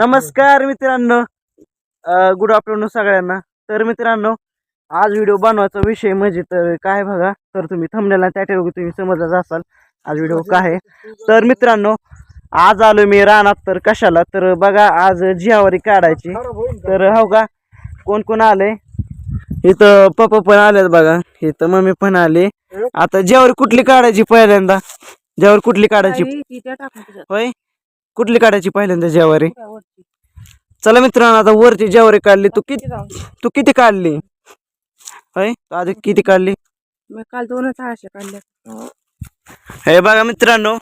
नमस्कार मित्रांनो. Good afternoon सगळ्यांना. तर मित्रांनो आज व्हिडिओ बनवायचा विषय म्हणजे तर काय बघा. तर तुम्ही थांबलेला त्या ठिकाणी तुम्ही समजलाच असाल आज व्हिडिओ काय आहे. तर मित्रांनो आज आलो मी रानात. तर कशाला? तर बघा आज जिहावारी काढायची. तर हो का? कोण कोण आले इथं पप्पा पण आलेत बघा. इथं मम्मी पण आली. आता ज्यावर कुठली काढायची पहिल्यांदा? ज्यावर कुठली काढायची? होय? कुठली काढायची पहिल्यांदा ज्यावारी चला मित्रांनो आता वरची ज्यावारी काढली. तू किती तू किती काढली? होय? तू आधी किती काढली? मी काल दोनच आळशे काढल्या हे बघा मित्रांनो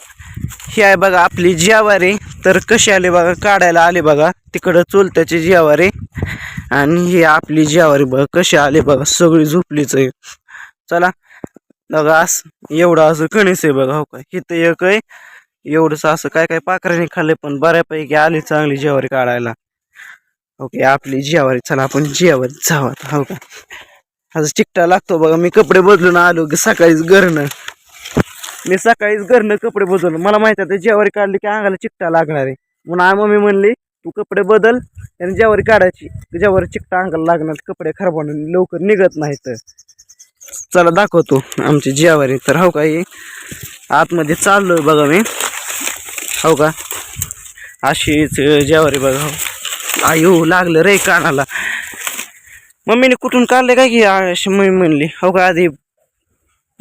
ही आहे बघा आपली जियावारी तर कशी आली बघा? काढायला आली बघा. तिकडं चुलत्याची जियावारी आणि ही आपली जियावारी बघा. कशी आली बघा? सगळी झोपलीच आहे. चला बघा असं एवढं असं कणीस आहे बघा हो का इथं एक आहे. एवढंच असं काय काय पाखराने खाल्ले पण बऱ्यापैकी आली चांगली जेवारी काढायला. ओके आपली जियावारी चला आपण जियावारी जाऊ हो का? आज चिकटा लागतो बघा मी कपडे बदलून आलो की सकाळीच घरनं. मी सकाळीच घरनं कपडे बदलून मला माहिती आहे जेवारी काढली की अंगाला चिकटा लागणार आहे. म्हणून मम्मी म्हणली तू कपडे बदल आणि जेवारी काढायची. जेवारी चिकटा अंगाला लागणार कपडे खराब होणार लवकर निघत नाही तर चला दाखवतो आमची जेवारी. तर हो काही आतमध्ये चाललोय बघा मी. हो का? अशीच जेवारी बघा. हो आयु लागलं रे कानाला. मम्मीने कुठून काढले काय की अशी मम्मी म्हणली? हो का आधी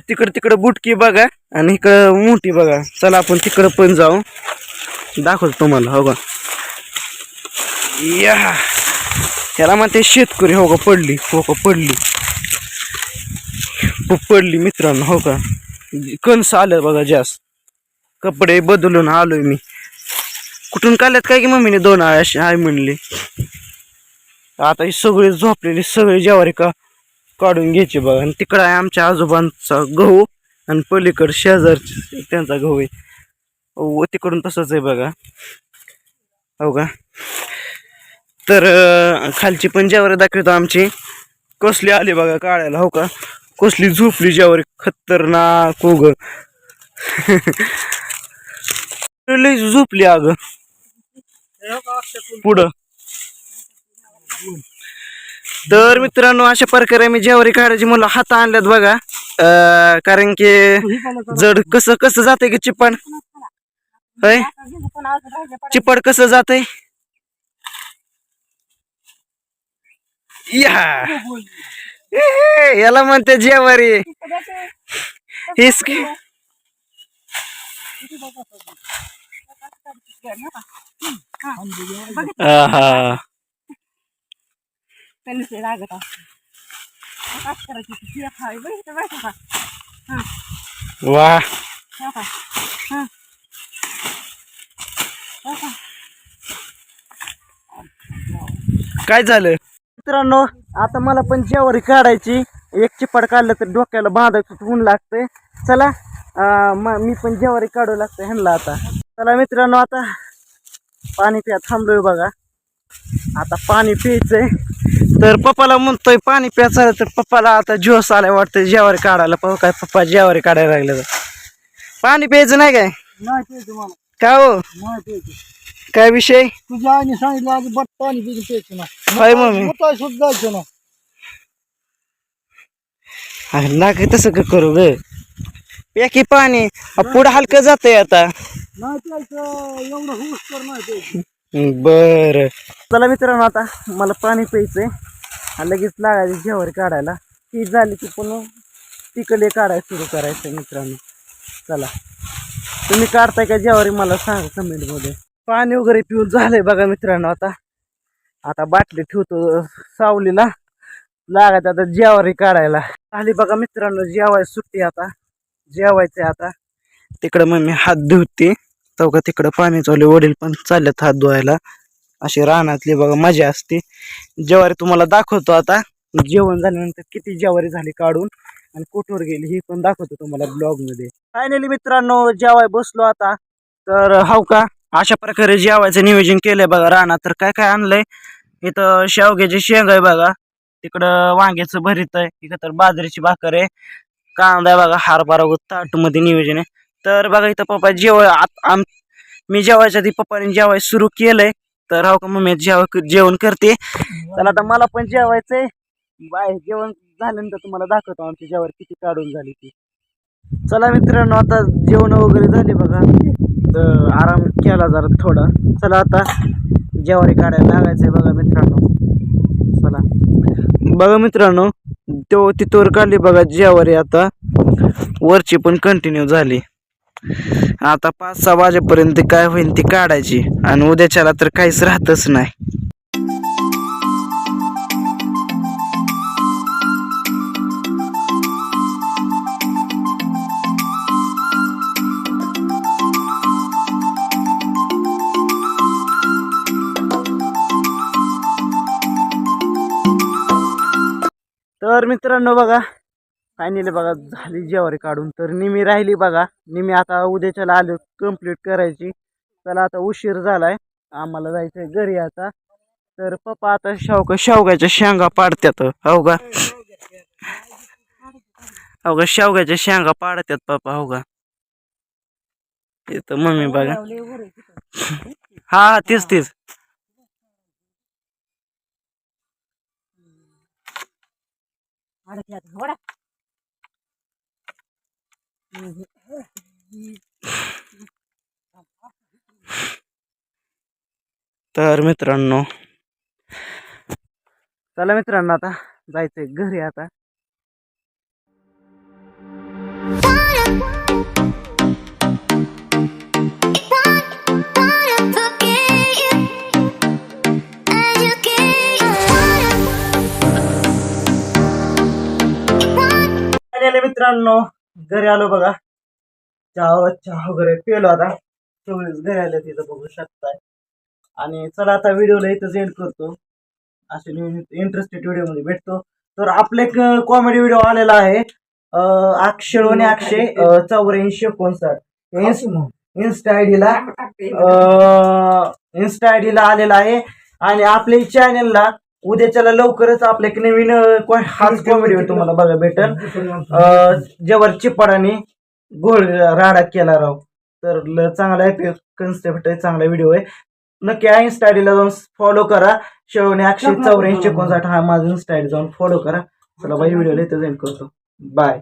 तिकडं तिकडं बुटकी बघा आणि इकडं मोठी बघा. चला आपण तिकडं पण जाऊ. दाखवतो तुम्हाला हो का? या. त्याला म्हणते शेतकरी हो का? पडली हो का? पडली. पडली मित्रांनो हो का? कणस आलं बघा जास्त. कपडे बदलून आलोय मी. कुठून काढल्यात काय की मम्मीने दोन अशी आई म्हणली. आता ही सगळी झोपलेली सगळी जेवारी का काढून घ्यायची बघा. आणि तिकडं आहे आमच्या आजोबांचा गहू आणि पलीकड शेजार त्यांचा गहू आहे. व तिकडून तसंच आहे बघा. हो का? तर खालची पण जेवारी दाखवतो आमची. कसली आली बघा काढायला हो का? कसली झोपली जेवारी. खतरनाक उग. लई झोपली अगं. पुढं. तर मित्रांनो अशा प्रकारे मी ज्वारी काढायची मला हात आणल्यात बघा. अं, कारण की जड कसं कसं जाते की चिपण? होय? चिपड कसं जाते या. याला म्हणते जेवारी. हेच की आहा. त्यांनीच लागत असतं काय करायची ती शिया खावी बघ इथं बघ का वा. काय झालं? मित्रांनो आता मला पण जेवारी काढायची. एक चिपड काढलं तर डोक्याला बांधायचं ऊन लागतंय. चला मी पण जेवारी काढू लागतंय ह्यांना आता. चला मित्रांनो आता पाणी प्या थांबलोय बघा. आता पाणी प्यायचंय. तर पप्पाला म्हणतोय पाणी प्यायचं तर पप्पाला आता जोस आलाय वाटतं जेवारी काढायला. पाहू काय पप्पा जेवारी काढायला लागले तर. पाणी प्यायचं नाही काय? नाही तुम्हाला का हो? नाही काय विषय? तुझ्या आईने सांगितलं आज बट पाणी पिऊन प्यायचं ना होय मम्मी मुताय सुद्धा जायचं ना अरे तसं का करू ग? की पाणी. पुढं हलकं जातंय आता. नाही प्यायचं एवढं हुस तर नाही प्यायचं. बर. चला मित्रांनो आता मला पाणी प्यायचंय. आणि लगेच लागायची जेवारी काढायला. ती झाली की पुन्हा तिकडे काढायला सुरू करायचं मित्रांनो. चला. तुम्ही काढताय का जेवारी मला सांगा कमेंटमध्ये पाणी वगैरे पिऊन झालंय बघा मित्रांनो आता. आता बाटली ठेवतो सावलीला. लागायचं आता जेवारी काढायला. आली बघा मित्रांनो जेवाय सुट्टी आता. जेवायचंय आता. तिकडं मग मी हात धुते. चौका तिकडं पाणी चालले वडील पण चालल्यात हात धुवायला. अशी रानातली बघा मजा असते. ज्वारी तुम्हाला दाखवतो आता. जेवण झाल्यानंतर किती ज्वारी झाली काढून आणि कुठवर गेली ही पण दाखवतो तुम्हाला ब्लॉगमध्ये फायनली मित्रांनो जेवाय बसलो आता. तर हाव का? अशा प्रकारे जेवायचं नियोजन केलंय बघा. रानात तर काय काय आणलंय? इथं शेवग्याची शेंग आहे बघा. तिकडं वांग्याचं भरीत आहे. इकडं तर बाजरीची भाकर आहे. कांदा आहे बघा. हारभारा ताटमध्ये नियोजन आहे. तर बघा इथं पप्पा जेवाय आम मी जेवायच्या आधी पप्पाने जेवाय सुरू केलंय. तर हो का मम्मी जेव जेवण करते. तर आता मला पण जेवायचंय. बाय जेवण झाल्यानंतर तुम्हाला दाखवतो आमची जेवण किती काढून झाली ती. चला मित्रांनो आता जेवण वगैरे झाले बघा. तर आराम केला जरा थोडा. चला आता जेवारी काढायला लागायचंय बघा मित्रांनो. चला. बघा मित्रांनो तो तिथवर काढली बघा जेवारी आता. वरची पण कंटिन्यू झाली. आता पाच सहा वाजेपर्यंत काय होईल ती काढायची. आणि उद्याच्याला तर काहीच राहतच नाही. तर मित्रांनो बघा फायनली बघा झाली जेवारी काढून. तर निमी राहिली बघा. निमी आता उद्याच्याला आलो कंप्लीट करायची. चला आता उशीर झालाय. आम्हाला जायचंय घरी आता. तर पप्पा आता शेवगा शेवग्याच्या शेंगा पाडत्यात. हो का हो का शेवग्याच्या शेंगा पाडत्यात पप्पा हो का इथं मम्मी बघा. हा हा तेच तेच. वडा. तर मित्रांनो चला मित्रांनो आता जायचंय घरी आता. मित्रांनो. घरी आलो बघा. चहा चहा वगैरे पेलो आता. सगळेच घरी आले तिथं बघू शकताय. आणि चला आता व्हिडिओला इथंच एंड करतो. असे इंटरेस्टेड व्हिडिओमध्ये भेटतो. तर आपला एक कॉमेडी व्हिडिओ आलेला आहे. अक्षर आणि अक्षय चौऱ्याऐंशी एकोणसाठ. इन्स्टा आयडीला इन्स्टा आयडीला आलेला आहे. आणि आपल्या चॅनलला उद्याच्याला लवकरच आपल्या एक नवीन हाच कॉमेडी तुम्हाला बघा भेटल. ज्यावर चिपाडाने गोळ राडा केला राव. तर ल- चांगला आहे कन्सेप्ट आहे चांगला व्हिडिओ आहे. नक्की आहे इन्स्टा आयडीला जाऊन फॉलो करा. शेवणे अक्षय चौऱ्याऐंशी एकोणसाठ हा माझा इन्स्टा आयडी जाऊन फॉलो करा. चला बाई व्हिडिओला इथं जाईन करतो. बाय